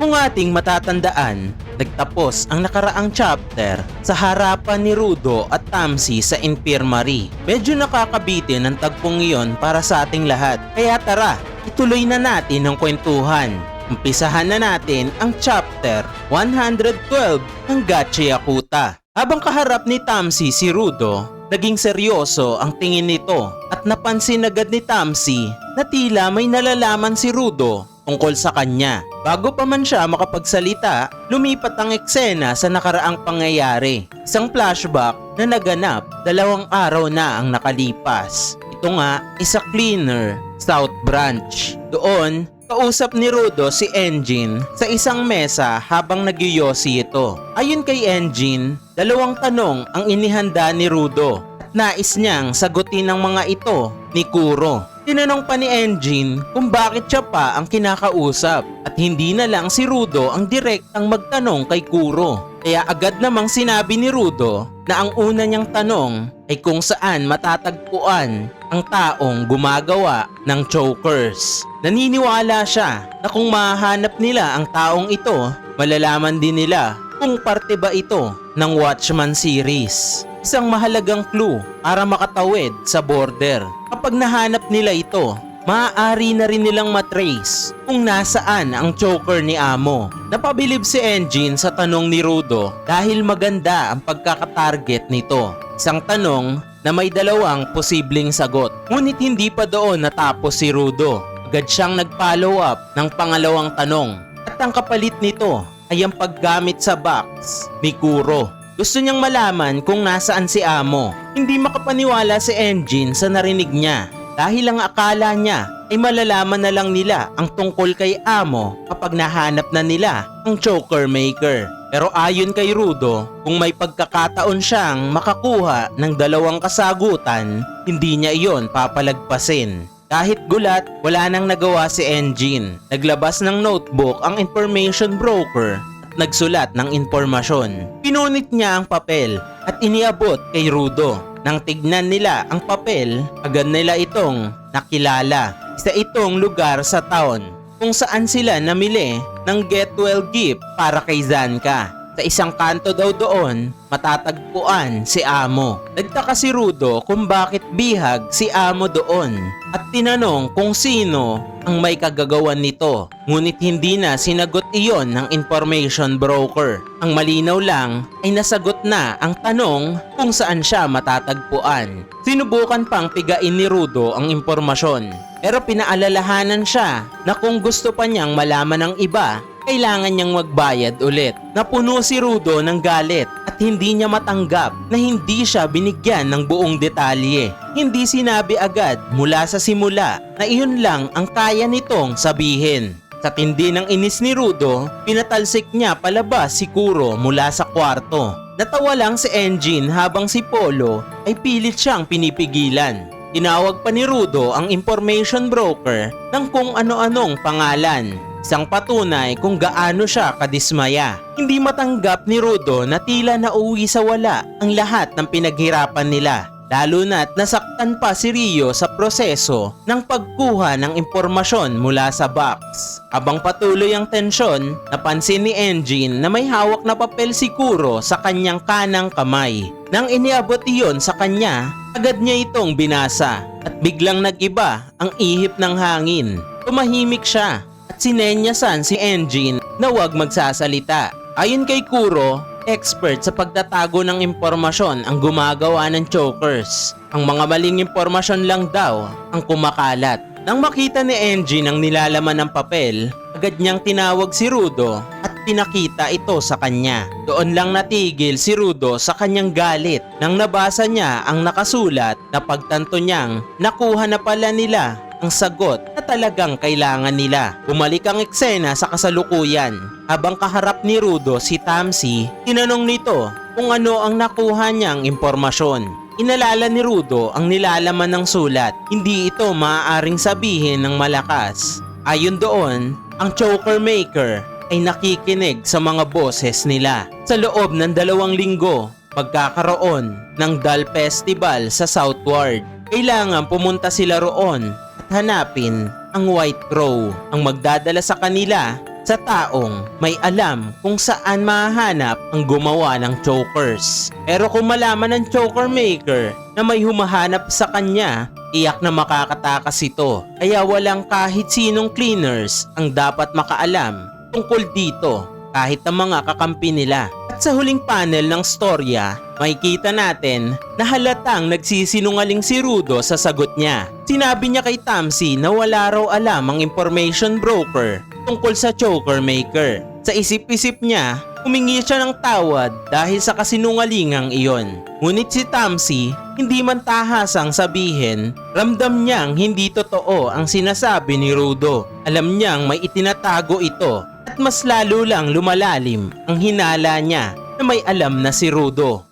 Kung ating matatandaan, nagtapos ang nakaraang chapter sa harapan ni Rudo at Tamsi sa infirmary. Medyo nakakabitin ang tagpong iyon para sa ating lahat. Kaya tara, ituloy na natin ang kwentuhan. Umpisahan na natin ang chapter 112 ng Gachi Yakuta. Habang kaharap ni Tamsi si Rudo, naging seryoso ang tingin nito at napansin agad ni Tamsi na tila may nalalaman si Rudo tungkol sa kanya. Bago pa man siya makapagsalita, lumipat ang eksena sa nakaraang pangyayari. Isang flashback na naganap dalawang araw na ang nakalipas. Ito nga, isa cleaner, South Branch. Doon, kausap ni Rudo si Engine sa isang mesa habang nagyoyosi ito. Ayon kay Engine, dalawang tanong ang inihanda ni Rudo nais niyang sagutin ng mga ito ni Kuro. Tinanong pa ni Engine kung bakit siya pa ang kinakausap at hindi na lang si Rudo ang direktang magtanong kay Kuro. Kaya agad namang sinabi ni Rudo na ang una niyang tanong ay kung saan matatagpuan ang taong gumagawa ng chokers. Naniniwala siya na kung mahanap nila ang taong ito, malalaman din nila kung parte ba ito ng Watchman series. Isang mahalagang clue para makatawid sa border. Kapag nahanap nila ito, maaari na rin nilang matrace kung nasaan ang choker ni Amo. Napabilib si Engine sa tanong ni Rudo dahil maganda ang pagkakatarget nito. Isang tanong na may dalawang posibleng sagot. Ngunit hindi pa doon natapos si Rudo. Agad siyang nag-follow up ng pangalawang tanong. At ang kapalit nito ay ang paggamit sa box ni Kuro. Gusto niyang malaman kung nasaan si Amo. Hindi makapaniwala si Engine sa narinig niya dahil ang akala niya ay malalaman na lang nila ang tungkol kay Amo kapag nahanap na nila ang choker maker. Pero ayon kay Rudo, kung may pagkakataon siyang makakuha ng dalawang kasagutan, hindi niya iyon papalagpasin. Kahit gulat, wala nang nagawa si Engine. Naglabas ng notebook ang information broker at nagsulat ng impormasyon. Pinunit niya ang papel at iniabot kay Rudo. Nang tignan nila ang papel, agad nila itong nakilala. Isa itong lugar sa town kung saan sila namili ng get well gift para kay Zanka. Sa isang kanto daw doon, matatagpuan si Amo. Nagtaka si Rudo kung bakit bihag si Amo doon at tinanong kung sino ang may kagagawan nito. Ngunit hindi na sinagot iyon ng information broker. Ang malinaw lang ay nasagot na ang tanong kung saan siya matatagpuan. Sinubukan pang pigain ni Rudo ang impormasyon. Pero pinaalalahanan siya na kung gusto pa niyang malaman ng iba, kailangan niyang magbayad ulit. Napuno si Rudo ng galit at hindi niya matanggap na hindi siya binigyan ng buong detalye. Hindi sinabi agad mula sa simula na iyon lang ang kaya nitong sabihin. Sa tindi ng inis ni Rudo, pinatalsik niya palabas si Kuro mula sa kwarto. Natawa lang si Engine habang si Polo ay pilit siyang pinipigilan. Tinawag pa ni Rudo ang information broker ng kung ano-anong pangalan. Isang patunay kung gaano siya kadismaya. Hindi matanggap ni Rudo na tila nauwi sa wala ang lahat ng pinaghirapan nila. Lalo na't nasaktan pa si Rio sa proseso ng pagkuha ng impormasyon mula sa box. Habang patuloy ang tensyon, napansin ni Engine na may hawak na papel si Kuro sa kanyang kanang kamay. Nang iniabot iyon sa kanya, agad niya itong binasa at biglang nag-iba ang ihip ng hangin. Tumahimik siya at sinenyasan si Engine na huwag magsasalita. Ayon kay Kuro, expert sa pagtatago ng impormasyon ang gumagawa ng chokers. Ang mga maling impormasyon lang daw ang kumakalat. Nang makita ni Engine ang nilalaman ng papel, agad niyang tinawag si Rudo at pinakita ito sa kanya. Doon lang natigil si Rudo sa kanyang galit nang nabasa niya ang nakasulat na pagtanto niyang nakuha na pala nila ang sagot talagang kailangan nila. Bumalik ang eksena sa kasalukuyan. Habang kaharap ni Rudo si Tamsi, tinanong nito kung ano ang nakuha niyang impormasyon. Inalala ni Rudo ang nilalaman ng sulat. Hindi ito maaaring sabihin ng malakas. Ayon doon, ang choker maker ay nakikinig sa mga boses nila. Sa loob ng dalawang linggo, magkakaroon ng Dal Festival sa Southward. Kailangan pumunta sila roon at hanapin ang White Crow ang magdadala sa kanila sa taong may alam kung saan mahanap ang gumawa ng chokers. Pero kung malaman ng choker maker na may humahanap sa kanya, iyak na makakatakas ito. Kaya walang kahit sinong cleaners ang dapat makaalam tungkol dito kahit ang mga kakampi nila. Sa huling panel ng storya, makikita natin na halatang nagsisinungaling si Rudo sa sagot niya. Sinabi niya kay Tamsi na wala raw alam ang information broker tungkol sa choker maker. Sa isip-isip niya, humingi siya ng tawad dahil sa kasinungalingang iyon. Ngunit si Tamsi, hindi man tahasang sabihin, ramdam niyang hindi totoo ang sinasabi ni Rudo. Alam niyang may itinatago ito at mas lalo lang lumalalim ang hinala niya na may alam na si Rudo.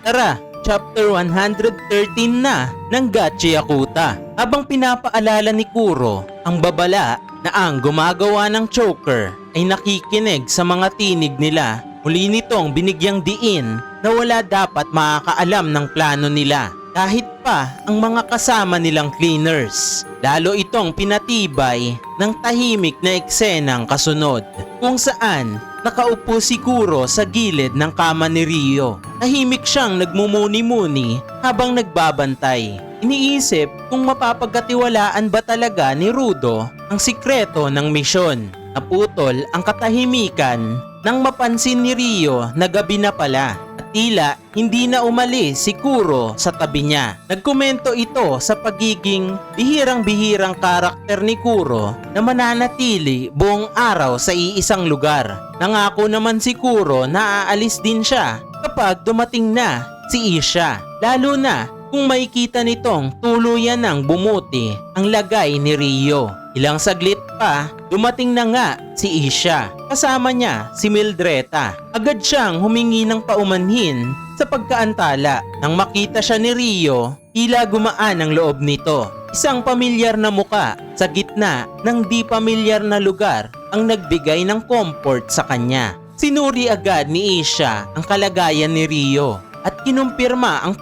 Tara, chapter 113 na ng Gachi Yakuta. Habang pinapaalala ni Kuro ang babala na ang gumagawa ng choker ay nakikinig sa mga tinig nila. Muli nitong binigyang diin na wala dapat makakaalam ng plano nila kahit pa ang mga kasama nilang cleaners. Lalo itong pinatibay ng tahimik na eksenang kasunod kung saan nakaupo si Kuro sa gilid ng kama ni Rio. Tahimik siyang nagmumuni-muni habang nagbabantay. Iniisip kung mapapagkatiwalaan ba talaga ni Rudo ang sikreto ng misyon. Naputol ang katahimikan nang mapansin ni Rio na gabi na pala tila hindi na umalis si Kuro sa tabi niya. Nagkomento ito sa pagiging bihirang-bihirang karakter ni Kuro na mananatili buong araw sa iisang lugar. Nangako naman si Kuro na aalis din siya kapag dumating na si Isha. Lalo na kung makikita nitong tuluyan ng bumuti ang lagay ni Rio. Ilang saglit pa, dumating na nga si Isha. Kasama niya si Mildreta. Agad siyang humingi ng paumanhin sa pagkaantala. Nang makita siya ni Rio, tila gumaan ang loob nito. Isang pamilyar na muka sa gitna ng di pamilyar na lugar ang nagbigay ng comfort sa kanya. Sinuri agad ni Isha ang kalagayan ni Rio at kinumpirma ang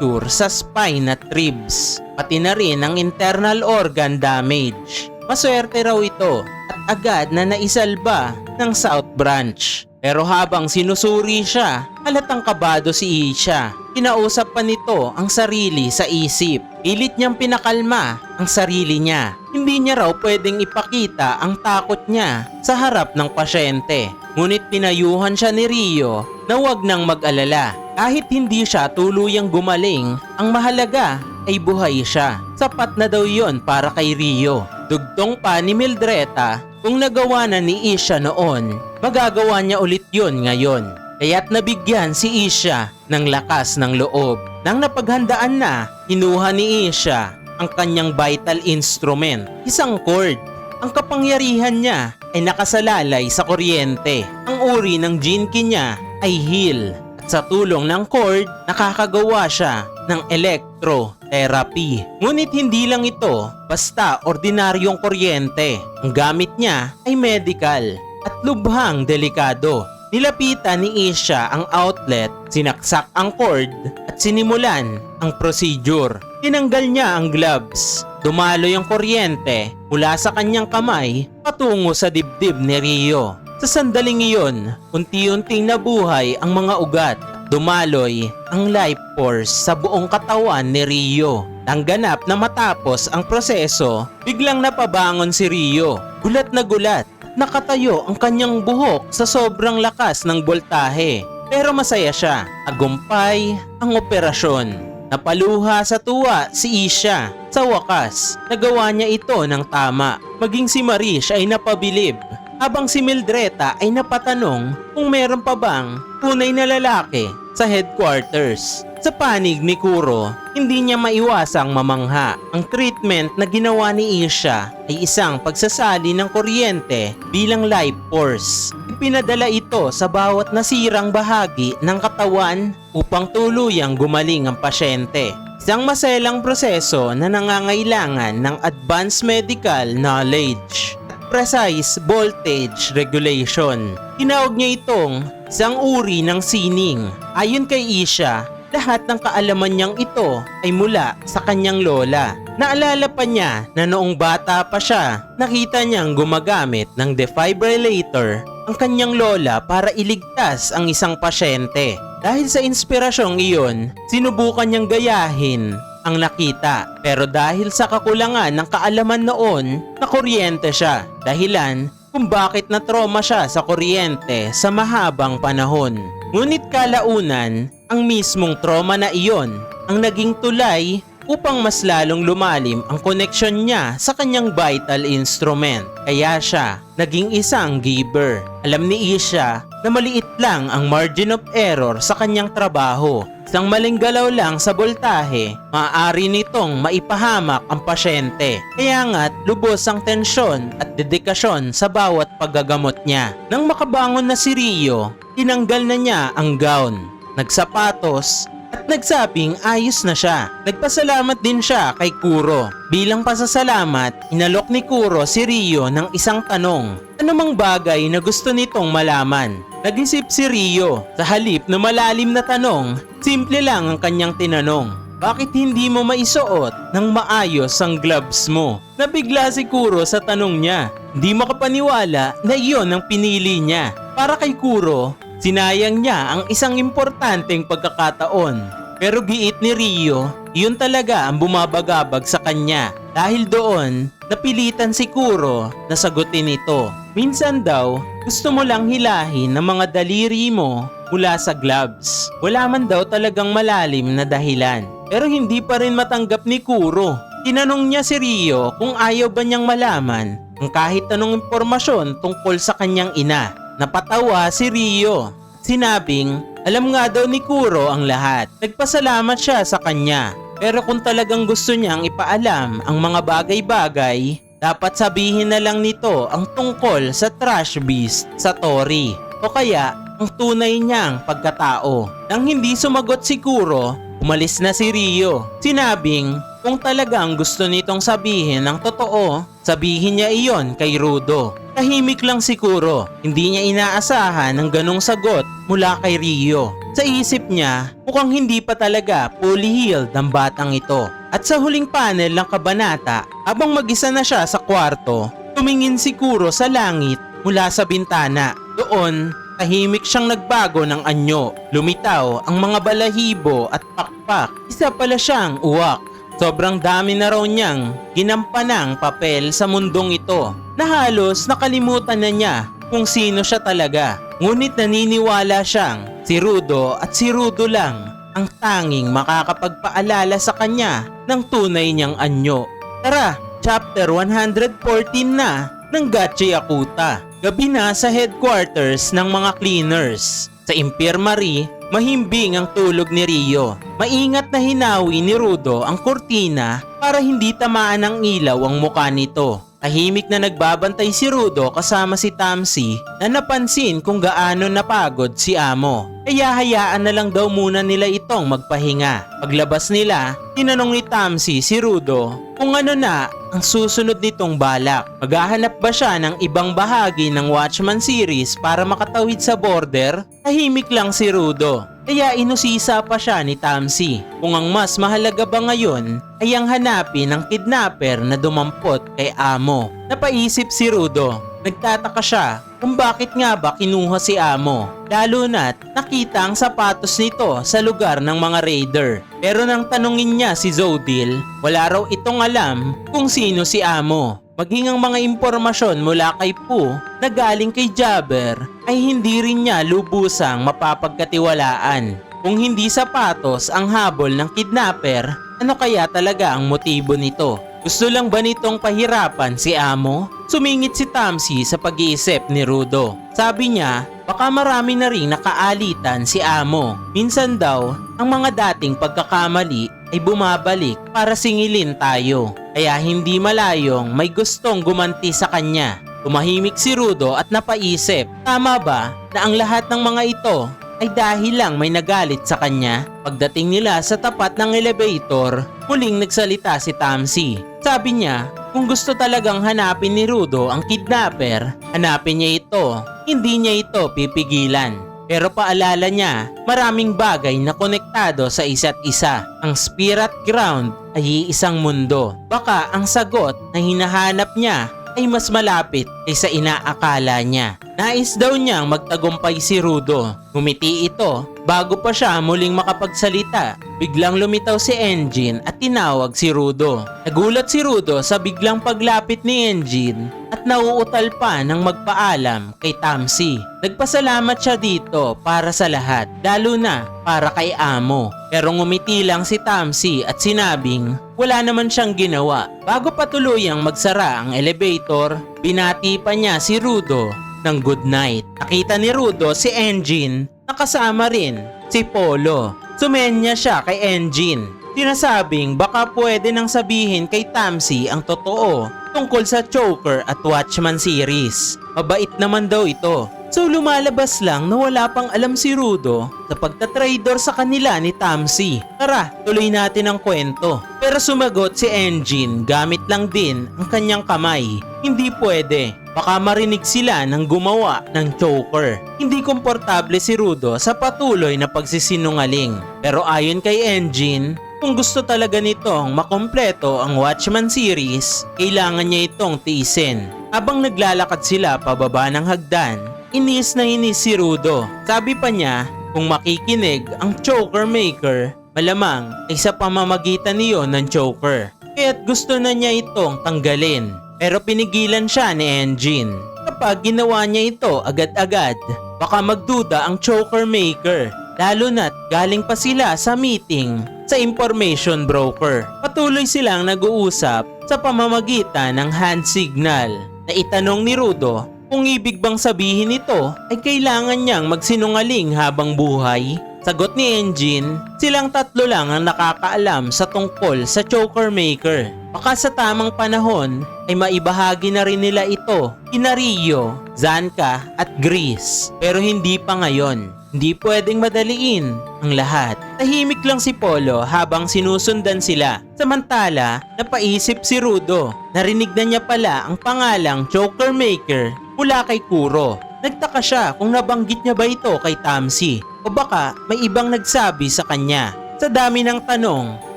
fracture sa spine at ribs, pati na rin ang internal organ damage. Maswerte raw ito at agad na naisalba ng South Branch. Pero habang sinusuri siya, halatang kabado si Isha. Kinausap pa nito ang sarili sa isip. Pilit niyang pinakalma ang sarili niya. Hindi niya raw pwedeng ipakita ang takot niya sa harap ng pasyente. Ngunit pinayuhan siya ni Rio na huwag nang mag-alala. Kahit hindi siya tuluyang gumaling, ang mahalaga ay buhay siya. Sapat na daw yon para kay Rio. Dugtong pa ni Mildreta kung nagawa na ni Isha noon, magagawa niya ulit yon ngayon. Kaya't nabigyan si Isha ng lakas ng loob. Nang napaghandaan na, hinuha ni Isha ang kanyang vital instrument, isang cord. Ang kapangyarihan niya ay nakasalalay sa kuryente. Ang uri ng jinki niya ay heal. Sa tulong ng cord, nakakagawa siya ng electrotherapy. Ngunit hindi lang ito basta ordinaryong kuryente. Ang gamit niya ay medical at lubhang delikado. Nilapitan ni Isha ang outlet, sinaksak ang cord at sinimulan ang procedure. Tinanggal niya ang gloves. Dumaloy ang kuryente mula sa kanyang kamay patungo sa dibdib ni Rio. Sa sandaling iyon, unti-unting nabuhay ang mga ugat. Dumaloy ang life force sa buong katawan ni Rio. Nang ganap na matapos ang proseso, biglang napabangon si Rio. Gulat na gulat nakatayo ang kanyang buhok sa sobrang lakas ng boltahe. Pero masaya siya. Tagumpay ang operasyon. Napaluha sa tuwa si Isha. Sa wakas, nagawa niya ito ng tama. Maging si Marish ay napabilib. Habang si Mildreta ay napatanong kung meron pa bang tunay na lalaki sa headquarters. Sa panig ni Kuro, hindi niya maiwasang mamangha. Ang treatment na ginawa ni Isha ay isang pagsasali ng kuryente bilang life force. Ipinadala ito sa bawat nasirang bahagi ng katawan upang tuluyang gumaling ang pasyente. Isang maselang proseso na nangangailangan ng advanced medical knowledge precise voltage regulation. Tinawag niya itong isang uri ng sining. Ayon kay Isha, lahat ng kaalaman niyang ito ay mula sa kanyang lola Naalala pa niya na noong bata pa siya, nakita niyang gumagamit ng defibrillator ang kanyang lola para iligtas ang isang pasyente. Dahil sa inspirasyong iyon, sinubukan niyang gayahin ang nakita. Pero dahil sa kakulangan ng kaalaman noon, nakuryente siya. Dahilan kung bakit na trauma siya sa kuryente sa mahabang panahon. Ngunit kalaunan, ang mismong trauma na iyon ang naging tulay upang mas lalong lumalim ang koneksyon niya sa kanyang vital instrument. Kaya siya naging isang giver. Alam ni Isha na maliit lang ang margin of error sa kanyang trabaho. Isang maling galaw lang sa voltahe, maaari nitong maipahamak ang pasyente. Kaya nga't lubos ang tensyon at dedikasyon sa bawat paggagamot niya. Nang makabangon na si Rio, tinanggal na niya ang gown, nagsapatos at nagsabing ayos na siya. Nagpasalamat din siya kay Kuro. Bilang pasasalamat, inalok ni Kuro si Rio ng isang tanong. Ano mang bagay na gusto nitong malaman? Nag-isip si Rio. Sa halip na malalim na tanong, simple lang ang kanyang tinanong. Bakit hindi mo maisuot ng maayos ang gloves mo? Nabigla si Kuro sa tanong niya. Hindi makapaniwala na iyon ang pinili niya. Para kay Kuro, sinayang niya ang isang importanteng pagkakataon. Pero giit ni Rio, yun talaga ang bumabagabag sa kanya. Dahil doon, napilitan si Kuro na sagutin ito. Minsan daw, gusto mo lang hilahin ng mga daliri mo mula sa gloves. Wala man daw talagang malalim na dahilan. Pero hindi pa rin matanggap ni Kuro. Tinanong niya si Rio kung ayaw ba niyang malaman ang kahit anong impormasyon tungkol sa kanyang ina. Napatawa si Rio. Sinabing, alam nga daw ni Kuro ang lahat. Nagpasalamat siya sa kanya. Pero kung talagang gusto niyang ipaalam ang mga bagay-bagay, dapat sabihin na lang nito ang tungkol sa trash beast sa Tori. O kaya, ang tunay niyang pagkatao. Nang hindi sumagot si Kuro, umalis na si Rio. Sinabing, kung talagang gusto nitong sabihin ang totoo, sabihin niya iyon kay Rudo. Tahimik lang si Kuro. Hindi niya inaasahan ng ganong sagot mula kay Rio. Sa isip niya, mukhang hindi pa talaga fully healed ang batang ito. At sa huling panel ng kabanata, habang mag-isa na siya sa kwarto, tumingin si Kuro sa langit mula sa bintana. Doon, tahimik siyang nagbago ng anyo. Lumitaw ang mga balahibo at pakpak. Isa pala siyang uwak. Sobrang dami na raw niyang ginampanang papel sa mundong ito na halos nakalimutan na niya kung sino siya talaga. Ngunit naniniwala siyang si Rudo at si Rudo lang ang tanging makakapagpaalala sa kanya ng tunay niyang anyo. Tara, chapter 114 na ng Gachi Akuta. Gabi na sa headquarters ng mga cleaners. Sa infirmary, mahimbing ang tulog ni Rio. Maingat na hinawi ni Rudo ang kurtina para hindi tamaan ng ilaw ang muka nito. Tahimik na nagbabantay si Rudo kasama si Tamsi na napansin kung gaano napagod si Amo. Kaya hayaan na lang daw muna nila itong magpahinga. Paglabas nila, tinanong ni Tamsi si Rudo kung ano na ang susunod nitong balak. Maghahanap ba siya ng ibang bahagi ng Watchman series para makatawid sa border? Tahimik lang si Rudo. Kaya inusisa pa siya ni Tamsi kung ang mas mahalaga ba ngayon ay ang hanapin ng kidnapper na dumampot kay Amo. Napaisip si Rudo. Nagtataka siya kung bakit nga ba kinuha si Amo. Lalo na't nakita ang sapatos nito sa lugar ng mga raider. Pero nang tanungin niya si Zodil, wala raw itong alam kung sino si Amo. Maging ang mga impormasyon mula kay Pooh na galing kay Jabber ay hindi rin niya lubusang mapapagkatiwalaan. Kung hindi sapatos ang habol ng kidnapper, ano kaya talaga ang motibo nito? Gusto lang ba nitong pahirapan si Amo? Sumingit si Tamsi sa pag-iisip ni Rudo. Sabi niya, baka marami na rin nakaalitan si Amo. Minsan daw, ang mga dating pagkakamali ay bumabalik para singilin tayo. Kaya hindi malayong may gustong gumanti sa kanya. Tumahimik si Rudo at napaisip, tama ba na ang lahat ng mga ito ay dahil lang may nagalit sa kanya? Pagdating nila sa tapat ng elevator, muling nagsalita si Tamsi. Sabi niya, kung gusto talagang hanapin ni Rudo ang kidnapper, hanapin niya ito. Hindi niya ito pipigilan. Pero paalala niya, maraming bagay na konektado sa isa't isa. Ang spirit ground ay iisang mundo. Baka ang sagot na hinahanap niya ay mas malapit kaysa inaakala niya. Nais daw niyang magtagumpay si Rudo. Ngumiti ito bago pa siya muling makapagsalita. Biglang lumitaw si Engine at tinawag si Rudo. Nagulat si Rudo sa biglang paglapit ni Engine at nauutal pa ng magpaalam kay Tamsi. Nagpasalamat siya dito para sa lahat, lalo na para kay Amo. Pero ngumiti lang si Tamsi at sinabing wala naman siyang ginawa. Bago pa tuluyang magsara ang elevator, binati pa niya si Rudo ng good night. Nakita ni Rudo si Engine nakasama rin si Polo. Sumenya siya kay Engine. Sinasabing baka pwede nang sabihin kay Tamsi ang totoo tungkol sa Choker at Watchman series. Mabait naman daw ito. So lumalabas lang na wala pang alam si Rudo sa pagtatrader sa kanila ni Tamsi. Tara, tuloy natin ang kwento. Pero sumagot si Engine gamit lang din ang kanyang kamay. Hindi pwede. Baka marinig sila ng gumawa ng choker. Hindi komportable si Rudo sa patuloy na pagsisinungaling. Pero ayon kay Engine, kung gusto talaga nitong makompleto ang Watchman series, kailangan niya itong tiisin. Habang naglalakad sila pababa ng hagdan, inis na inis si Rudo. Sabi pa niya, kung makikinig ang choker maker, malamang ay sa pamamagitan niyo ng choker. Kaya't gusto na niya itong tanggalin. Pero pinigilan siya ni Engine. Kapag ginawa niya ito agad-agad, baka magduda ang choker maker. Lalo na't galing pa sila sa meeting sa information broker. Patuloy silang nag-uusap sa pamamagitan ng hand signal na itanong ni Rudo kung ibig bang sabihin nito ay kailangan niyang magsinungaling habang buhay. Sagot ni Engine, silang tatlo lang ang nakakaalam sa tungkol sa choker maker. Baka sa tamang panahon ay maibahagi na rin nila ito kina Rio, Zanka at Grease. Pero hindi pa ngayon. Hindi pwedeng madaliin ang lahat. Tahimik lang si Polo habang sinusundan sila. Samantala, napaisip si Rudo. Narinig na niya pala ang pangalang Joker Maker mula kay Kuro. Nagtaka siya kung nabanggit niya ba ito kay Tamsi o baka may ibang nagsabi sa kanya. Sa dami ng tanong,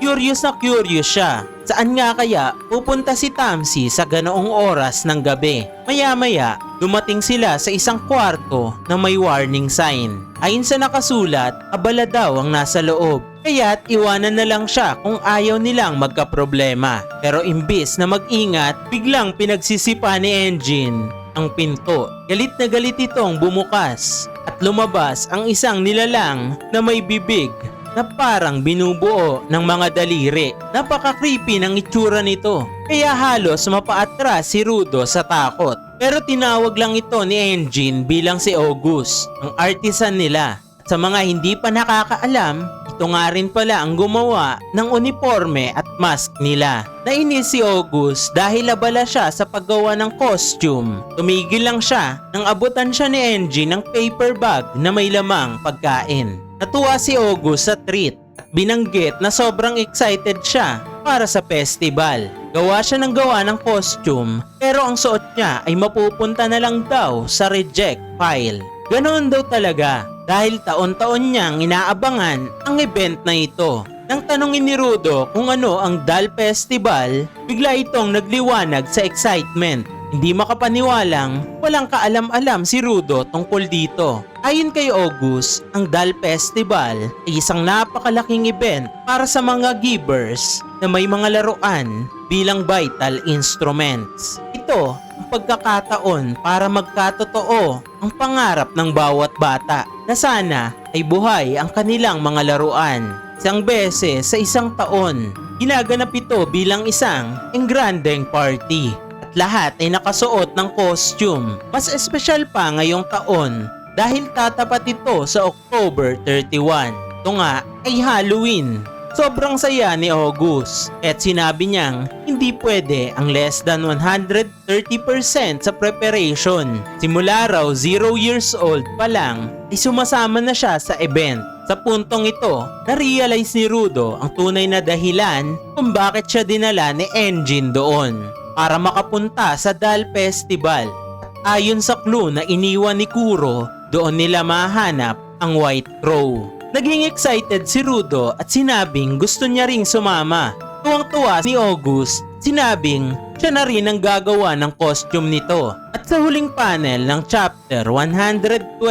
curious na curious siya. Saan nga kaya pupunta si Tamsi sa ganoong oras ng gabi? Maya-maya, dumating sila sa isang kwarto na may warning sign. Ayon sa nakasulat, abala daw ang nasa loob. Kaya't iwanan na lang siya kung ayaw nilang magkaproblema. Pero imbis na mag-ingat, biglang pinagsisipa ni Engine ang pinto. Galit na galit itong bumukas at lumabas ang isang nilalang na may bibig na parang binubuo ng mga daliri. Napaka-creepy ng itsura nito. Kaya halos mapaatras si Rudo sa takot. Pero tinawag lang ito ni Engine bilang si August, ang artisan nila. At sa mga hindi pa nakakaalam, ito nga rin pala ang gumawa ng uniforme at mask nila. Nainis si August dahil abala siya sa paggawa ng costume. Tumigil lang siya nang abutan siya ni Engine ng paper bag na may lamang pagkain. Natuwa si August sa treat at binanggit na sobrang excited siya para sa festival. Gawa siya ng gawa ng costume pero ang suot niya ay mapupunta na lang daw sa reject file. Ganoon daw talaga dahil taon-taon niyang inaabangan ang event na ito. Nang tanongin ni Rudo kung ano ang DAL Festival, bigla itong nagliwanag sa excitement. Hindi makapaniwalang walang kaalam-alam si Rudo tungkol dito. Ayon kay August, ang DAL Festival ay isang napakalaking event para sa mga givers na may mga laruan bilang vital instruments. Ito ang pagkakataon para magkatotoo ang pangarap ng bawat bata na sana ay buhay ang kanilang mga laruan. Isang beses sa isang taon, ginaganap ito bilang isang engrandeng party at lahat ay nakasuot ng costume. Mas espesyal pa ngayong taon dahil tatapat ito sa October 31. Ito nga ay Halloween. Sobrang saya ni August at sinabi niyang hindi pwede ang less than 130% sa preparation. Simula raw 0 years old pa lang ay sumasama na siya sa event. Sa puntong ito, na-realize ni Rudo ang tunay na dahilan kung bakit siya dinala ni Engine doon para makapunta sa DAL Festival. At ayon sa clue na iniwan ni Kuro, doon nila mahanap ang White Crow. Naging excited si Rudo at sinabing gusto niya ring sumama. Tuwang-tuwa ni August, sinabing siya na rin ang gagawa ng costume nito. At sa huling panel ng chapter 112,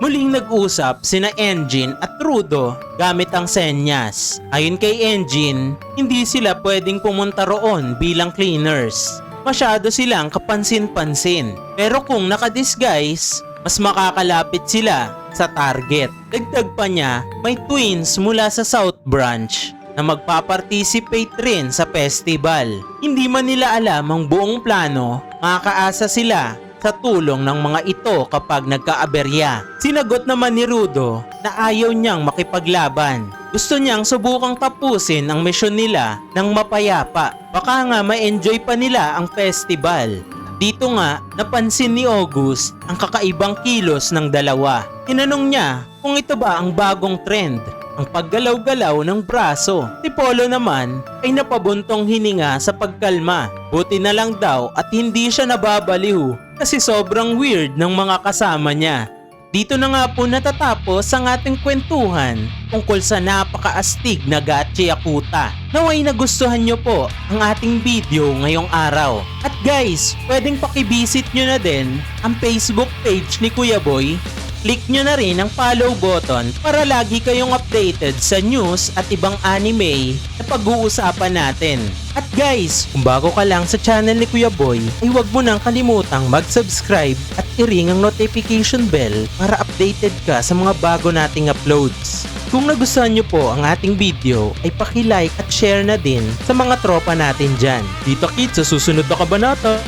muling nag-usap sina Engine at Rudo gamit ang senyas. Ayon kay Engine, hindi sila pwedeng pumunta roon bilang cleaners. Masyado silang kapansin-pansin. Pero kung nakadisguise, mas makakalapit sila sa target. Dagdag pa niya, may twins mula sa South Branch na magpaparticipate rin sa festival. Hindi man nila alam ang buong plano, makakaasa sila sa tulong ng mga ito kapag nagkaaberya. Sinagot naman ni Rudo na ayaw niyang makipaglaban. Gusto niyang subukang tapusin ang misyon nila ng mapayapa. Baka nga ma-enjoy pa nila ang festival. Dito nga, napansin ni August ang kakaibang kilos ng dalawa. Tinanong niya kung ito ba ang bagong trend, ang paggalaw-galaw ng braso. Si Polo naman ay napabuntong hininga sa pagkalma. Buti na lang daw at hindi siya nababaliw kasi sobrang weird ng mga kasama niya. Dito na nga po natatapos ang ating kwentuhan tungkol sa napakaastig na Gachi Akuta. Naway nagustuhan nyo po ang ating video ngayong araw. At guys, pwedeng pakivisit nyo na din ang Facebook page ni Kuya Boy. Click nyo na rin ang follow button para lagi kayong updated sa news at ibang anime na pag-uusapan natin. At guys, kung bago ka lang sa channel ni Kuya Boy, ay huwag mo nang kalimutang mag-subscribe at i-ring ang notification bell para updated ka sa mga bago nating uploads. Kung nagustuhan nyo po ang ating video, ay paki-like at share na din sa mga tropa natin dyan. Dito kids, sa susunod na kabanata.